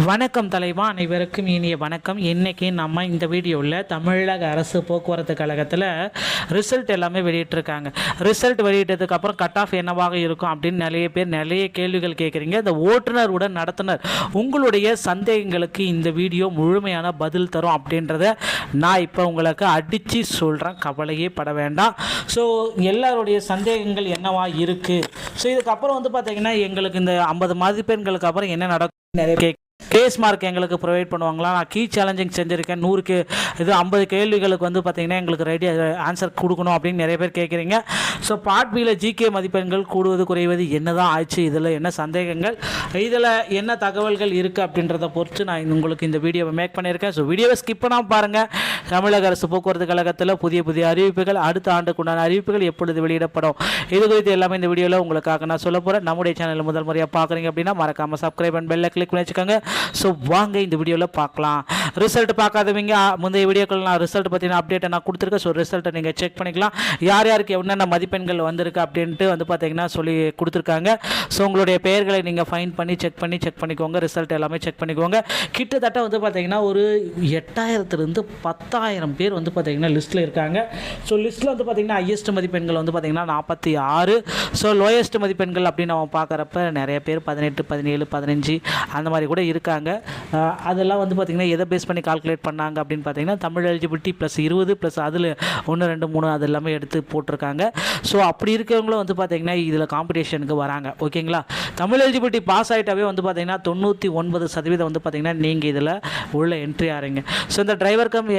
வணக்கம் தலைவா அனைவருக்கும் இனிய வணக்கம். இன்றைக்கி நம்ம இந்த வீடியோவில் தமிழக அரசு போக்குவரத்து கழகத்தில் ரிசல்ட் எல்லாமே வெளியிட்டிருக்காங்க. ரிசல்ட் வெளியிட்டதுக்கப்புறம் கட் ஆஃப் என்னவாக இருக்கும் அப்படின்னு நிறைய பேர் நிறைய கேள்விகள் கேட்குறீங்க இந்த ஓட்டுநர் உடன் நடத்துனர் உங்களுடைய சந்தேகங்களுக்கு இந்த வீடியோ முழுமையான பதில் தரும் அப்படின்றத நான் இப்போ உங்களுக்கு அடித்து சொல்கிறேன் கவலையே பட வேண்டாம். ஸோ எல்லாருடைய சந்தேகங்கள் என்னவா இருக்குது ஸோ இதுக்கப்புறம் வந்து பார்த்திங்கன்னா எங்களுக்கு இந்த ஐம்பது மதிப்பெண்களுக்கு அப்புறம் என்ன நடக்கும் நிறைய கேக் கேஸ் மார்க் எங்களுக்கு ப்ரொவைட் பண்ணுவாங்களா? நான் கீ சேலஞ்சிங் செஞ்சுருக்கேன். நூறுக்கு இது ஐம்பது கேள்விகளுக்கு வந்து பார்த்தீங்கன்னா எங்களுக்கு ரெடி ஆன்சர் கொடுக்கணும் அப்படின்னு நிறைய பேர் கேட்குறீங்க ஸோ பார்ட் பியில் ஜிகே மதிப்பெண்கள் கூடுவது குறைவது என்ன தான் ஆச்சு? இதில் என்ன சந்தேகங்கள்? இதில் என்ன தகவல்கள் இருக்குது அப்படின்றத பொறுத்து நான் உங்களுக்கு இந்த வீடியோவை மேக் பண்ணியிருக்கேன். ஸோ வீடியோவை ஸ்கிப் பண்ணாமல் பாருங்கள் தமிழக அரசு போக்குவரத்து கழகத்தில் புதிய புதிய அறிவிப்புகள் அடுத்த ஆண்டுக்குண்டான அறிவிப்புகள் எப்பொழுது வெளியிடப்படும்? இது குறித்து எல்லாமே இந்த வீடியோவில் உங்களுக்காக நான் சொல்ல போகிறேன் நம்முடைய சேனலில் முதல் முறையாக பார்க்குறீங்க அப்படின்னா மறக்காமல் சப்ஸ்கிரைப் அண்ட் பெல்லை கிளிக் பண்ணி வச்சுக்கோங்க ஸோ வாங்க இந்த வீடியோவில் பார்க்கலாம். ரிசல்ட் பார்க்காதவங்க முந்தைய வீடியோக்கள் நான் ரிசல்ட் பற்றின அப்டேட்டை நான் கொடுத்துருக்கேன். ஸோ ரிசல்ட்டை நீங்கள் செக் பண்ணிக்கலாம். யார் யாருக்கு என்னென்ன மதிப்பெண்கள் வந்திருக்கு அப்படின்ட்டு வந்து பார்த்தீங்கன்னா சொல்லி கொடுத்துருக்காங்க. ஸோ உங்களுடைய பெயர்களை நீங்கள் ஃபைன் பண்ணி செக் பண்ணி செக் பண்ணிக்கோங்க. ரிசல்ட் எல்லாமே செக் பண்ணிக்கோங்க. கிட்டத்தட்ட வந்து பார்த்தீங்கன்னா ஒரு எட்டாயிரத்துலேருந்து பத்தாயிரம் பேர் வந்து பார்த்தீங்கன்னா லிஸ்ட்டில் இருக்காங்க. ஸோ லிஸ்ட்டில் வந்து பார்த்தீங்கன்னா ஹையஸ்ட் மதிப்பெண்கள் வந்து பார்த்தீங்கன்னா நாற்பத்தி ஆறு. ஸோ லோயஸ்ட் மதிப்பெண்கள் அப்படின்னு நம்ம பார்க்குறப்ப நிறைய பேர் பதினெட்டு பதினேழு பதினஞ்சு அந்த மாதிரி கூட இருக்காங்க. அதெல்லாம் வந்து பார்த்திங்கன்னா எதை பேஸ் பண்ணி கால்குலேட் பண்ணாங்க அப்படின்னு பார்த்தீங்கன்னா தமிழ் எலிஜிபிலிட்டி ப்ளஸ் இருபது ப்ளஸ் அதில் ஒன்று ரெண்டு மூணு அது எல்லாமே எடுத்து போட்டிருக்காங்க. ஸோ அப்படி இருக்கிறவங்களும் வந்து பார்த்திங்கன்னா இதில் காம்படிஷனுக்கு வராங்க. ஓகேங்களா தமிழ் எலிஜிபிலிட்டி பாஸ் ஆகிட்டாவே வந்து பார்த்திங்கன்னா தொண்ணூற்றி ஒன்பது சதவீதம் வந்து பார்த்திங்கன்னா நீங்கள் இதில் உள்ள என்ட்ரி ஆகிறீங்க ஸோ இந்த டிரைவர் கம்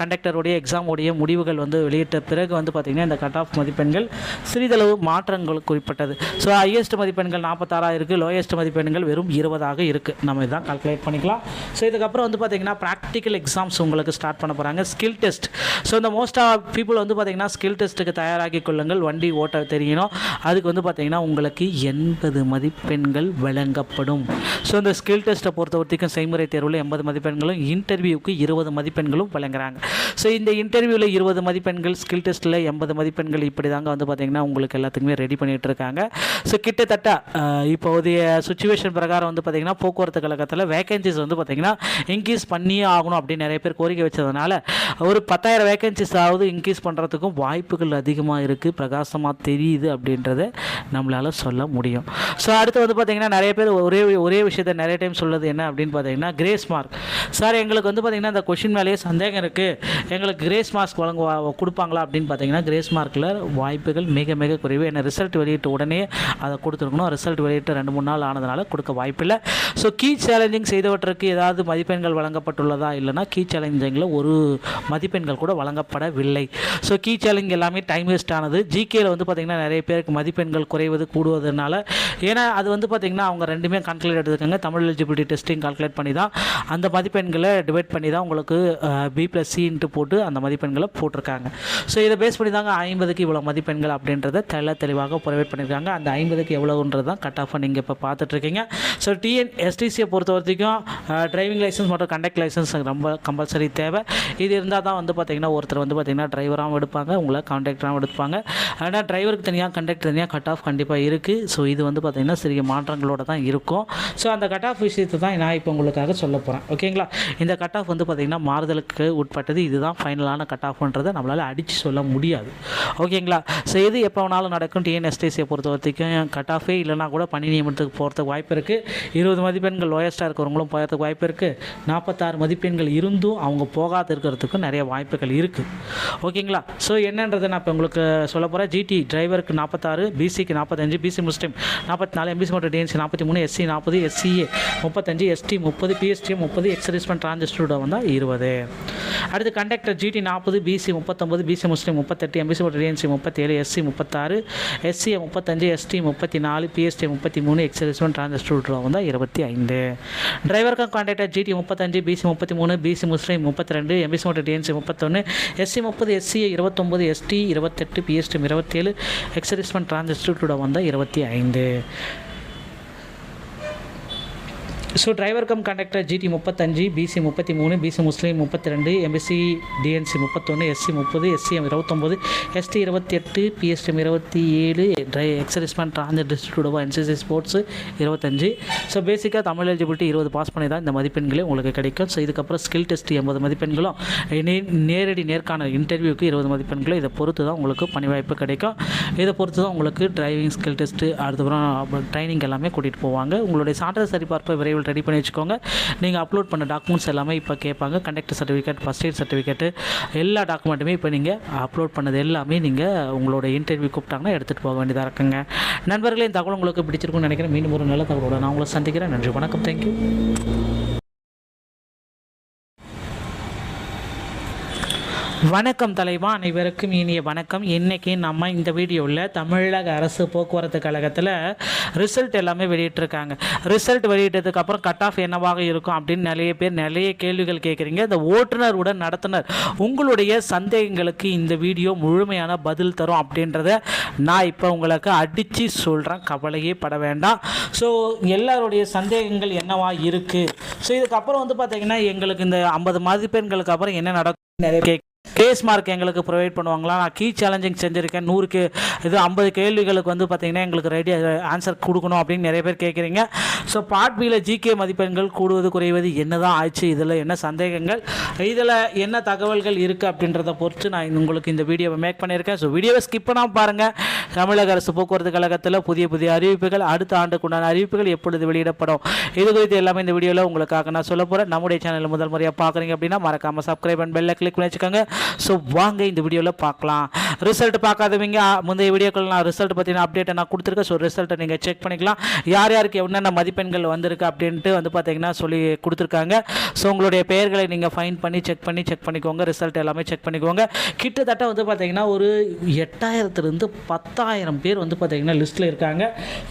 கண்டக்டருடைய எக்ஸாமுடைய முடிவுகள் வந்து வெளியிட்ட பிறகு வந்து பார்த்திங்கன்னா இந்த கட் ஆஃப் மதிப்பெண்கள் சிறிதளவு மாற்றங்கள் குறிப்பிட்டது. ஸோ ஹையஸ்ட் மதிப்பெண்கள் நாற்பத்தாறாக இருக்குது லோயஸ்ட் மதிப்பெண்கள் வெறும் இருபதாக இருக்குது நம்ம இதான் கால்குலேட் பண்ணிக்கலாம். ஸோ இதுக்கப்புறம் வந்து பார்த்திங்கன்னா ப்ராக்டிக்கல் எக்ஸாம்ஸ் உங்களுக்கு ஸ்டார்ட் பண்ண போகிறாங்க ஸ்கில் டெஸ்ட் ஸோ இந்த மோஸ்ட் ஆஃப் பீப்புள் வந்து பார்த்திங்கன்னா ஸ்கில் டெஸ்ட்டுக்கு தயாராகி கொள்ளுங்கள். வண்டி ஓட்ட தெரியணும். அதுக்கு வந்து பார்த்தீங்கன்னா உங்களுக்கு எண்பது மதிப்பெண்கள் வழங்கப்படும். ஸோ இந்த ஸ்கில் டெஸ்ட்டை பொறுத்த வரைக்கும் செய்முறை தேர்வில் எண்பது மதிப்பெண்களும் இன்டர்வியூக்கு இருபது மதிப்பெண்களும் வழங்குறாங்க. ஸோ இந்த இன்டர்வியூவில் இருபது மதிப்பெண்கள் ஸ்கில் டெஸ்ட்டில் எண்பது மதிப்பெண்கள் இப்படி தாங்க வந்து பார்த்திங்கன்னா உங்களுக்கு எல்லாத்துக்குமே ரெடி பண்ணிகிட்டு இருக்காங்க. ஸோ கிட்டத்தட்ட இப்போதைய சுச்சுவேஷன் பிரகாரம் வந்து பார்த்திங்கன்னா போக்குவரத்து கழகத்தில் வேகன்சிஸ் வந்து பார்த்திங்கன்னா இன்க்ரீஸ் பண்ணியே ஆகணும் அப்படின்னு நிறைய பேர் கோரிக்கை வச்சதுனால ஒரு பத்தாயிரம் வேகன்சிஸ் ஆகுது இன்க்ரீஸ் பண்ணுறதுக்கும் வாய்ப்புகள் அதிகமாக இருக்குது பிரகாசமாக தெரியுது அப்படின்றத நம்மளால் சொல்ல முடியும். ஸோ அடுத்து வந்து பார்த்திங்கன்னா நிறைய பேர் ஒரே ஒரே விஷயத்தை நிறைய டைம் சொல்லுது என்ன அப்படின்னு பார்த்தீங்கன்னா கிரேஸ் மார்க் சார் எங்களுக்கு வந்து பார்த்திங்கன்னா இந்த கொஷின் மேலேயே சந்தேகம் இருக்குது எங்களுக்கு கிரேஸ் மார்க் வழங்குவா கொடுப்பாங்களா அப்படின்னு பார்த்தீங்கன்னா கிரேஸ் மார்க்கில் வாய்ப்புகள் மிக மிக குறைவு. ஏன்னா ரிசல்ட் வெளியிட்ட உடனே அதை கொடுத்துருக்கணும். ரிசல்ட் வெளியிட்டு ரெண்டு மூணு நாள் ஆனதுனால கொடுக்க வாய்ப்பில்லை. ஸோ கீ சேலஞ்சிங் செய்தவற்றுக்கு ஏதாவது மதிப்பெண்கள் வழங்க வழங்கப்பட்டுள்ளதா இல்லைனா கீ சேலஞ்சிங்கில் ஒரு மதிப்பெண்கள் கூட வழங்கப்படவில்லை. ஸோ கீ சேலஞ்ச் எல்லாமே டைம் வேஸ்ட் ஆனது. ஜிகேயில் வந்து பார்த்திங்கன்னா நிறைய பேருக்கு மதிப்பெண்கள் குறைவது கூடுவதனால ஏன்னா அது வந்து பார்த்திங்கன்னா அவங்க ரெண்டுமே கால்குலேட் எடுத்துருக்காங்க. தமிழ் எலிஜிபிலிட்டி டெஸ்டிங் கால்குலேட் பண்ணி தான் அந்த மதிப்பெண்களை டிவைட் பண்ணி தான் உங்களுக்கு பி ப்ளஸ் சின்ட்டு போட்டு அந்த மதிப்பெண்களை போட்டிருக்காங்க. ஸோ இதை பேஸ் பண்ணி தாங்க ஐம்பதுக்கு இவ்வளோ மதிப்பெண்கள் அப்படின்றத தெல தெளிவாக ப்ரொவைட் பண்ணியிருக்காங்க. அந்த ஐம்பதுக்கு எவ்வளோன்றது தான் கட் ஆஃப் நீங்கள் இப்போ பார்த்துட்ருக்கீங்க ஸோ டிஎன் எஸ்டிசியை பொறுத்த வரைக்கும் டிரைவிங் லைசன்ஸ் மற்றும் கண்டக்ட் லைசன்ஸ் ரொம்ப கம்பல்சரி தேவை. இது இருந்தால் தான் வந்து பார்த்திங்கன்னா ஒருத்தர் வந்து பார்த்திங்கன்னா டிரைவராகவும் எடுப்பாங்க உங்களை கான்ட்ராக்டராகவும் எடுப்பாங்க. ஆனால் டிரைவருக்கு தனியாக கண்டக்டர் தனியாக கட் ஆஃப் கண்டிப்பாக இருக்குது ஸோ இது வந்து பார்த்திங்கன்னா சிறிய மாற்றங்களோட தான் இருக்கும். ஸோ அந்த கட் ஆஃப் விஷயத்தை தான் நான் இப்போ உங்களுக்காக சொல்ல போகிறேன் ஓகேங்களா இந்த கட் ஆஃப் வந்து பார்த்திங்கன்னா மாறுதலுக்கு உட்பட்டது. இதுதான் ஃபைனலான கட் ஆஃப்ன்றதை நம்மளால் அடித்து சொல்ல முடியாது. ஓகேங்களா ஸோ இது எப்போ வேணாலும் நடக்கும். டிஎன்எஸ்டிசியை பொறுத்த வரைக்கும் கட் ஆஃபே இல்லைனா கூட பணி நியமனத்துக்கு போகிறதுக்கு வாய்ப்பு இருக்குது இருபது மதிப்பெண்கள் லோயஸ்ட்டாக இருக்கிறவங்களும் போகிறதுக்கு வாய்ப்பு இருக்குது நாற்பத்தாறு மதிப்பெண்கள் இருந்தும் அவங்க போகாத இருக்கிறதுக்கும் நிறைய வாய்ப்புகள் இருக்குது ஓகேங்களா? ஸோ என்னன்றதை நான் இப்போ உங்களுக்கு சொல்ல போகிறேன் ஜிடி டிரைவருக்கு நாற்பத்தாறு பிசிக்கு நாற்பத்தஞ்சு பிசி முஸ்லீம் நாற்பத்தி நாலு எம்பிசி மற்றும் டிஎன்சி நாற்பத்தி மூணு எஸ்சி நாற்பது எஸ்சிஏ முப்பத்தஞ்சு எஸ்டி முப்பது பிஎஸ்டி முப்பது எக்ஸரிஸ்மெண்ட் டிரான்சிஸ்டரோட வந்தால் இருபது. அடுத்து கண்டக்டர் ஜிடி நாற்பது பிசி முப்பத்தொம்பது பிசி முஸ்லீம் முப்பத்தெட்டு எம்பிசி மற்றும் டிஎன்சி முப்பத்தேழு எஸ்சி முப்பத்தாறு எஸ்சிஏ முப்பத்தஞ்சு எஸ்டி முப்பத்தி நாலு பிஎஸ்டி முப்பத்தி மூணு எக்ஸரிஸ்மெண்ட் டிரான்சிஸ்டரோட வந்தால் இருபத்தி ஐந்து. டிரைவர் கம் ஜிடி முப்பத்தஞ்சு பிசி முப்பத்தி மூணு பிசி முஸ்லீம் முப்பத்தி ரெண்டு எம்பிசி மற்றும் டிஎன்சி முப்பத்தொன்று எஸ்சி முப்பது எஸ்சி இருபத்தொம்பது எஸ்டி இருபத்தெட்டு பிஎஸ்டி இருபத்தேழு எக்ஸரிஸ்மெண்ட் டிரான்சிஸ்டரோட வந்தால் இருபத்தி ஐந்து. So driver cum conductor GT முப்பத்தஞ்சு பிசி முப்பத்தி மூணு பிசி முஸ்லீம் முப்பத்தி ரெண்டு எம்பிசி டிஎன்சி முப்பத்தொன்று எஸ்சி முப்பது எஸ்சிஎம் இருபத்தொம்போது எஸ்டி இருபத்தி எட்டு பிஎஸ்டிஎம் இருபத்தி ஏழு ட்ரை எக்ஸரிஸ்மெண்ட் ட்ரான்ஸ் டிஸ்ட்ரிபியூட்டவா என்சிசி ஸ்போர்ட்ஸ் இருபத்தஞ்சு. ஸோ பேசிக்காக தமிழ் எலிஜிபிலிட்டி இருபது பாஸ் பண்ணி தான் இந்த மதிப்பெண்களே உங்களுக்கு கிடைக்கும். ஸோ இதுக்கப்புறம் ஸ்கில் டெஸ்ட் எண்பது மதிப்பெண்களும் நேரடி நேர்காணல் இன்டர்வியூக்கு இருபது மதிப்பெண்களும் இதை பொறுத்து தான் உங்களுக்கு பணி வாய்ப்பு கிடைக்கும். இதை பொறுத்து தான் உங்களுக்கு டிரைவிங் ஸ்கில் டெஸ்ட்டு அதுக்கப்புறம் ட்ரைனிங் எல்லாமே கூட்டிகிட்டு போவாங்க. உங்களுடைய சான்றிதழ் சரிபார்ப்பை விரைவில் ரெடி பண்ணி வச்சுக்கோங்க. நீங்கள் அப்லோட் பண்ண டாக்குமெண்ட்ஸ் எல்லாமே இப்போ கேட்பாங்க. Conductor certificate first aid certificate எல்லா டாக்குமெண்ட்டுமே இப்போ நீங்கள் அப்லோட் பண்ணது எல்லாமே நீங்கள் உங்களோட இன்டர்வியூ கூப்பிட்டாங்கன்னா எடுத்துகிட்டு போக வேண்டியதாக இருக்குங்க. நண்பர்களே இந்த தகவல் உங்களுக்கு பிடிச்சிருக்கும்னு நினைக்கிறேன். மீண்டும் ஒரு நல்ல தகவலோட நான் உங்களை சந்திக்கிறேன். நன்றி வணக்கம். தேங்க்யூ வணக்கம் தலைவா அனைவருக்கும் இனிய வணக்கம். இன்றைக்கி நம்ம இந்த வீடியோவில் தமிழக அரசு போக்குவரத்து கழகத்தில் ரிசல்ட் எல்லாமே வெளியிட்டிருக்காங்க. ரிசல்ட் வெளியிட்டதுக்கப்புறம் கட் ஆஃப் என்னவாக இருக்கும் அப்படின்னு நிறைய பேர் நிறைய கேள்விகள் கேட்குறீங்க இந்த ஓட்டுநருடன் நடத்துனர். உங்களுடைய சந்தேகங்களுக்கு இந்த வீடியோ முழுமையான பதில் தரும் அப்படின்றத நான் இப்போ உங்களுக்கு அடித்து சொல்கிறேன் கவலையே பட வேண்டாம். ஸோ எல்லாருடைய சந்தேகங்கள் என்னவா இருக்குது ஸோ இதுக்கப்புறம் வந்து பார்த்திங்கன்னா எங்களுக்கு இந்த ஐம்பது மதிப்பெண்களுக்கு அப்புறம் என்ன நடக்கும்? நிறைய கேக் கேஸ் மார்க் எங்களுக்கு ப்ரொவைட் பண்ணுவாங்களா? நான் கீ சேலஞ்சிங் செஞ்சுருக்கேன். நூறுக்கு இது ஐம்பது கேள்விகளுக்கு வந்து பார்த்தீங்கன்னா எங்களுக்கு ரெடி ஆன்சர் கொடுக்கணும் அப்படின்னு நிறைய பேர் கேட்குறீங்க ஸோ பார்ட் பியில் ஜிகே மதிப்பெண்கள் கூடுவது குறைவது என்ன தான் ஆச்சு? இதில் என்ன சந்தேகங்கள்? இதில் என்ன தகவல்கள் இருக்குது அப்படின்றத பொறுத்து நான் உங்களுக்கு இந்த வீடியோவை மேக் பண்ணியிருக்கேன். ஸோ வீடியோவை ஸ்கிப் பண்ணாமல் பாருங்கள் தமிழக அரசு போக்குவரத்து கழகத்தில் புதிய புதிய அறிவிப்புகள் அடுத்த ஆண்டுக்குண்டான அறிவிப்புகள் எப்பொழுது வெளியிடப்படும்? இது குறித்து எல்லாமே இந்த வீடியோவில் உங்களுக்காக நான் சொல்ல போகிறேன் நம்முடைய சேனலில் முதல் முறையாக பார்க்குறீங்க அப்படின்னா மறக்காமல் சப்ஸ்கிரைப் அண்ட் பெல்லை கிளிக் பண்ணி வச்சுக்கோங்க. ஸோ வாங்க இந்த வீடியோவில் பார்க்கலாம். ரிசல்ட் பார்க்காதவங்க முந்தைய வீடியோக்கள் நான் ரிசல்ட் பற்றின அப்டேட்டை நான் கொடுத்துருக்கேன். ஸோ ரிசல்ட்டை நீங்கள் செக் பண்ணிக்கலாம். யார் யாருக்கு என்னென்ன மதிப்பெண்கள் வந்திருக்கு அப்படின்ட்டு வந்து பார்த்தீங்கன்னா சொல்லி கொடுத்துருக்காங்க. ஸோ உங்களுடைய பெயர்களை நீங்கள் ஃபைன் பண்ணி செக் பண்ணி செக் பண்ணிக்கோங்க. ரிசல்ட் எல்லாமே செக் பண்ணிக்கோங்க. கிட்டத்தட்ட வந்து பார்த்தீங்கன்னா ஒரு எட்டாயிரத்துலேருந்து பத்தாயிரம் பேர் வந்து பார்த்தீங்கன்னா லிஸ்ட்டில் இருக்காங்க.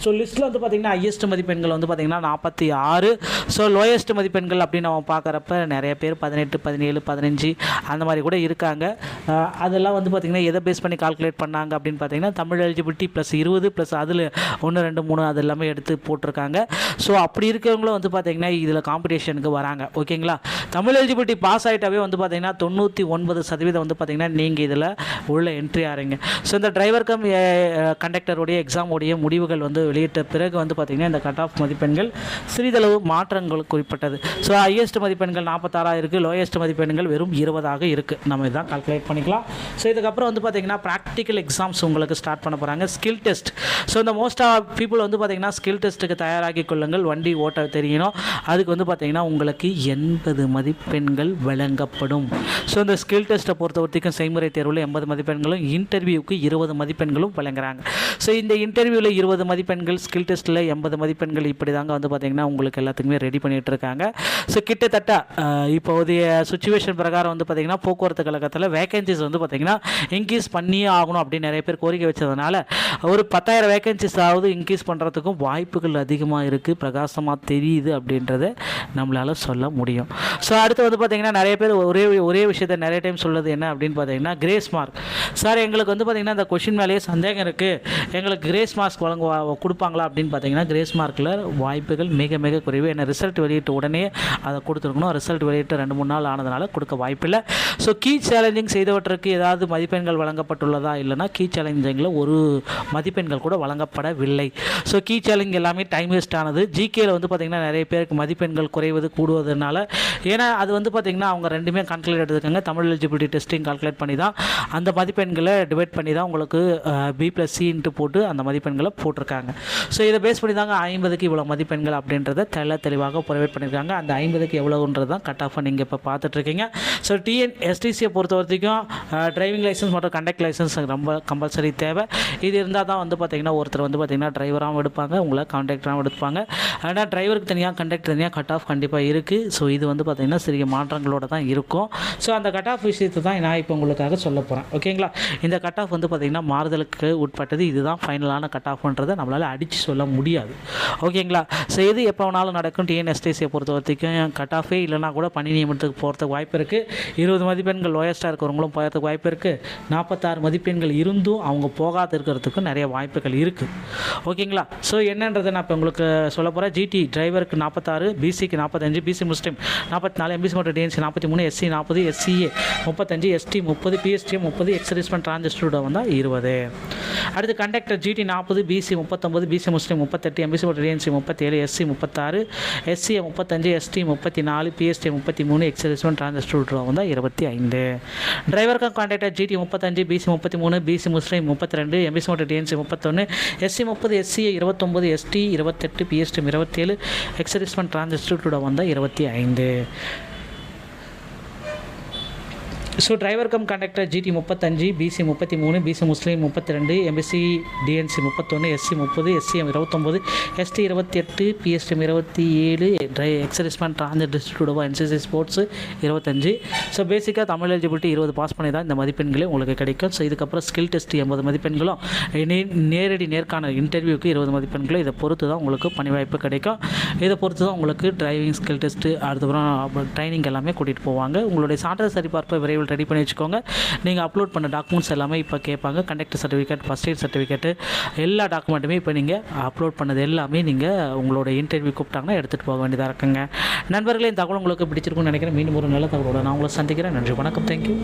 ஸோ லிஸ்ட்டில் வந்து பார்த்தீங்கன்னா ஹையஸ்ட் மதிப்பெண்கள் வந்து பார்த்தீங்கன்னா நாற்பத்தி ஆறு. ஸோ லோயஸ்ட் மதிப்பெண்கள் அப்படின்னு நம்ம பார்க்குறப்ப நிறைய பேர் பதினெட்டு பதினேழு பதினஞ்சு அந்த மாதிரி கூட இருக்காங்க அதெல்லாம் வந்து பார்த்திங்கன்னா எதை பேஸ் பண்ணி கால்குலேட் பண்ணாங்க அப்படின்னு பார்த்தீங்கன்னா தமிழ் எலிஜிபிலிட்டி ப்ளஸ் இருபது ப்ளஸ் அதில் ஒன்று ரெண்டு மூணு அது எல்லாமே எடுத்து போட்டிருக்காங்க. ஸோ அப்படி இருக்கிறவங்களும் வந்து பார்த்திங்கன்னா இதில் காம்படிஷனுக்கு வராங்க. ஓகேங்களா? தமிழ் எலிஜிபிலிட்டி பாஸ் ஆகிட்டாவே வந்து பார்த்திங்கன்னா தொண்ணூற்றி ஒன்பது சதவீதம் வந்து பார்த்திங்கன்னா நீங்கள் இதில் உள்ள என்ட்ரி ஆகிறீங்க ஸோ இந்த டிரைவர் கம் கண்டக்டருடைய எக்ஸாமுடைய முடிவுகள் வந்து வெளியிட்ட பிறகு வந்து பார்த்திங்கன்னா இந்த கட் ஆஃப் மதிப்பெண்கள் சிறிதளவு மாற்றங்கள் குறிப்பிட்டது ஸோ ஹையஸ்ட் மதிப்பெண்கள் நாற்பத்தாறாக இருக்குது லோயஸ்ட் மதிப்பெண்கள் வெறும் இருபதாக இருக்குது நம்ம தான் கால்குலேட் பண்ணிக்கலாம். ஸோ இதுக்கப்புறம் வந்து பார்த்திங்கன்னா ப்ராக்டிக்கல் எக்ஸாம்ஸ் உங்களுக்கு ஸ்டார்ட் பண்ண போகிறாங்க ஸ்கில் டெஸ்ட் ஸோ இந்த மோஸ்ட் ஆஃப் பீப்புள் வந்து பார்த்திங்கன்னா ஸ்கில் டெஸ்ட்டுக்கு தயாராகி கொள்ளுங்கள். வண்டி ஓட்ட தெரியணும். அதுக்கு வந்து பார்த்திங்கன்னா உங்களுக்கு எண்பது மதிப்பெண்கள் வழங்கப்படும். ஸோ இந்த ஸ்கில் டெஸ்ட்டை பொறுத்த வரைக்கும் செய்முறை தேர்வில் எண்பது மதிப்பெண்களும் இன்டர்வியூக்கு இருபது மதிப்பெண்களும் வழங்குறாங்க. ஸோ இந்த இன்டர்வியூவில் இருபது மதிப்பெண்கள் ஸ்கில் டெஸ்ட்டில் எண்பது மதிப்பெண்கள் இப்படி தாங்க வந்து பார்த்திங்கன்னா உங்களுக்கு எல்லாத்துக்குமே ரெடி பண்ணிகிட்டு இருக்காங்க. ஸோ கிட்டத்தட்ட இப்போதைய சுச்சுவேஷன் பிரகாரம் வந்து பார்த்திங்கன்னா போக்குவரத்துகள் பல்கலைக்கழகத்தில் வேகன்சிஸ் வந்து பார்த்திங்கன்னா இன்க்ரீஸ் பண்ணியே ஆகணும் அப்படின்னு நிறைய பேர் கோரிக்கை வச்சதுனால ஒரு பத்தாயிரம் வேகன்சிஸ் ஆகுது இன்க்ரீஸ் பண்ணுறதுக்கும் வாய்ப்புகள் அதிகமாக இருக்குது பிரகாசமாக தெரியுது அப்படின்றத நம்மளால் சொல்ல முடியும். ஸோ அடுத்து வந்து பார்த்திங்கன்னா நிறைய பேர் ஒரே ஒரே விஷயத்தை நிறைய டைம் சொல்லுது என்ன அப்படின்னு பார்த்தீங்கன்னா கிரேஸ் மார்க் சார் எங்களுக்கு வந்து பார்த்திங்கன்னா இந்த கொஷின் மேலேயே சந்தேகம் இருக்குது எங்களுக்கு கிரேஸ் மார்க் வழங்குவா கொடுப்பாங்களா அப்படின்னு பார்த்தீங்கன்னா கிரேஸ் மார்க்கில் வாய்ப்புகள் மிக மிக குறைவு. ஏன்னா ரிசல்ட் வெளியிட்ட உடனே அதை கொடுத்துருக்கணும். ரிசல்ட் வெளியிட்டு ரெண்டு மூணு நாள் ஆனதுனால கொடுக்க வாய்ப்பில்லை. ஸோ கீ சேலஞ்சிங் செய்தவற்றுக்கு ஏதாவது மதிப்பெண்கள் வழங்கப்பட்டுள்ளதா இல்லைனா கீ சேலஞ்சிங்கில் ஒரு மதிப்பெண்கள் கூட வழங்கப்படவில்லை. ஸோ கீ சேலஞ்ச் எல்லாமே டைம் வேஸ்ட் ஆனது. ஜிகேயில் வந்து பார்த்திங்கன்னா நிறைய பேருக்கு மதிப்பெண்கள் குறைவது கூடுவதனால ஏன்னா அது வந்து பார்த்திங்கன்னா அவங்க ரெண்டுமே கால்குலேட் எடுத்துக்காங்க தமிழ் எலிஜிபிலிட்டி டெஸ்டிங் கால்குலேட் பண்ணி தான் அந்த மதிப்பெண்களை டிவைட் பண்ணி தான் உங்களுக்கு பி ப்ளஸ் சின்ட்டு போட்டு அந்த மதிப்பெண்களை போட்டிருக்காங்க. ஸோ இதை பேஸ் பண்ணி தாங்க ஐம்பதுக்கு இவ்வளோ மதிப்பெண்கள் அப்படின்றத தெள்ள தெளிவாக ப்ரொவைட் பண்ணியிருக்காங்க அந்த ஐம்பதுக்கு எவ்வளோன்றது தான் கட் ஆஃப் நீங்கள் இப்போ பார்த்துட்ருக்கீங்க ஸோ டிஎன் எஸ்டிசியை பொறுத்த வரைக்கும் டிரைவிங் லைசன்ஸ் மற்றும் கண்டக்ட் லைசன்ஸ் ரொம்ப கம்பல்சரி தேவை. இது இருந்தால் தான் வந்து பார்த்திங்கன்னா ஒருத்தர் வந்து பார்த்திங்கன்னா டிரைவராகவும் எடுப்பாங்க உங்களை கான்ட்ராக்டராகவும் எடுப்பாங்க. ஆனால் டிரைவருக்கு தனியாக கண்டக்ட் தனியாக கட் ஆஃப் கண்டிப்பாக இருக்குது ஸோ இது வந்து பார்த்திங்கன்னா சிறிய மாற்றங்களோட தான் இருக்கும். ஸோ அந்த கட் ஆஃப் விஷயத்தை தான் நான் இப்போ உங்களுக்காக சொல்ல போகிறேன் ஓகேங்களா இந்த கட் ஆஃப் வந்து பார்த்திங்கன்னா மாறுதலுக்கு உட்பட்டது. இதுதான் ஃபைனலான கட் ஆஃப்ன்றதை நம்மளால் அடித்து சொல்ல முடியாது. ஓகேங்களா ஸோ இது எப்போ வேணாலும் நடக்கும். டிஎன்எஸ்டிசியை பொறுத்த வரைக்கும் கட் ஆஃபே இல்லைனா கூட பணி நியமனத்துக்கு போகிறதுக்கு வாய்ப்பு இருக்குது இருபது மதிப்பெண்கள் லோயஸ்ட்டாக இருக்கிறவங்களும் போகிறதுக்கு வாய்ப்பு இருக்குது நாற்பத்தாறு மதிப்பெண்கள் இருந்தும் அவங்க போகாத இருக்கிறதுக்கும் நிறைய வாய்ப்புகள் இருக்குது ஓகேங்களா? ஸோ என்னன்றதை நான் இப்போ உங்களுக்கு சொல்ல போகிறேன் ஜிடி டிரைவருக்கு நாற்பத்தாறு பிசிக்கு நாற்பத்தஞ்சு பிசி முஸ்லீம் நாற்பத்தி நாலு எம்பிசி மற்றும் டிஎன்சி நாற்பத்தி மூணு எஸ்சி நாற்பது எஸ்சிஏ முப்பத்தஞ்சு எஸ்டி முப்பது பிஎஸ்டி முப்பது எக்ஸரிஸ்மெண்ட் டிரான்சிஸ்டரோட வந்தால் இருபது. அடுத்து கண்டக்டர் ஜிடி நாற்பது பிசி முப்பத்தொம்பது பிசி முஸ்லீம் முப்பத்தெட்டு எம்பிசி மற்றும் டிஎன்சி முப்பத்தேழு எஸ்சி முப்பத்தாறு எஸ்சிஏ முப்பத்தஞ்சு எஸ்டி முப்பத்தி நாலு பிஎஸ்டி முப்பத்தி மூணு எக்ஸரிஸ்மெண்ட் டிரான்சிஸ்டர் வந்தால் இருபத்தி ஐந்து. டிரைவர் கம் ஜிடி முப்பத்தஞ்சு பிசி முப்பத்தி மூணு பிசி முஸ்லீம் முப்பத்தி ரெண்டு எம்பிசி மற்றும் டிஎன்சி முப்பத்தொன்று எஸ்சி முப்பது எஸ்சி இருபத்தொம்பது எஸ்டி இருபத்தெட்டு பிஎஸ்டி இருபத்தேழு எக்ஸரிஸ்மெண்ட் டிரான்சிஸ்டர் வந்தால் இருபத்தி ஐந்து. So driver cum conductor GT முப்பத்தஞ்சு பிசி முப்பத்தி மூணு பிசி முஸ்லீம் முப்பத்தி ரெண்டு எம்பிசி டிஎன்சி முப்பத்தொன்று எஸ்சி முப்பது எஸ்சிஎம் இருபத்தொம்போது எஸ்டி இருபத்தி எட்டு பிஎஸ்டிஎம் இருபத்தி ஏழு ட்ரை எக்ஸரிஸ்மெண்ட் ட்ரான்ஸ் டிஸ்ட்ரிபியூட் என்சிசி ஸ்போர்ட்ஸ் இருபத்தஞ்சு. ஸோ பேசிக்காக தமிழ் எலிஜிபிலிட்டி இருபது பாஸ் பண்ணி தான் இந்த மதிப்பெண்களே உங்களுக்கு கிடைக்கும். ஸோ இதுக்கப்புறம் ஸ்கில் டெஸ்ட் எண்பது மதிப்பெண்களும் நே- நேரடி நேர்காணல் இன்டர்வியூக்கு இருபது மதிப்பெண்களும் இதை பொறுத்து தான் உங்களுக்கு பணி வாய்ப்பு கிடைக்கும். இதை பொறுத்து தான் உங்களுக்கு டிரைவிங் ஸ்கில் டெஸ்ட்டு அதுக்கப்புறம் ட்ரைனிங் எல்லாமே கூட்டிகிட்டு போவாங்க. உங்களுடைய சான்றிதழ் சரிபார்ப்பை விரைவில் ரெடி பண்ணி வச்சுக்கோங்க. நீங்கள் அப்லோட் பண்ண டாக்குமெண்ட்ஸ் எல்லாமே இப்போ கேட்பாங்க. Conductor certificate first aid certificate எல்லா டாக்குமெண்ட்டுமே இப்போ நீங்கள் அப்லோட் பண்ணது எல்லாமே நீங்கள் உங்களோட இன்டர்வியூ கூப்பிட்டாங்கன்னா எடுத்துகிட்டு போக வேண்டியதாக இருக்குங்க. நண்பர்களே இந்த தகவல் உங்களுக்கு பிடிச்சிருக்கும்னு நினைக்கிறேன். மீண்டும் ஒரு நல்ல தகவலோட நான் உங்களை சந்திக்கிறேன். நன்றி வணக்கம். தேங்க்யூ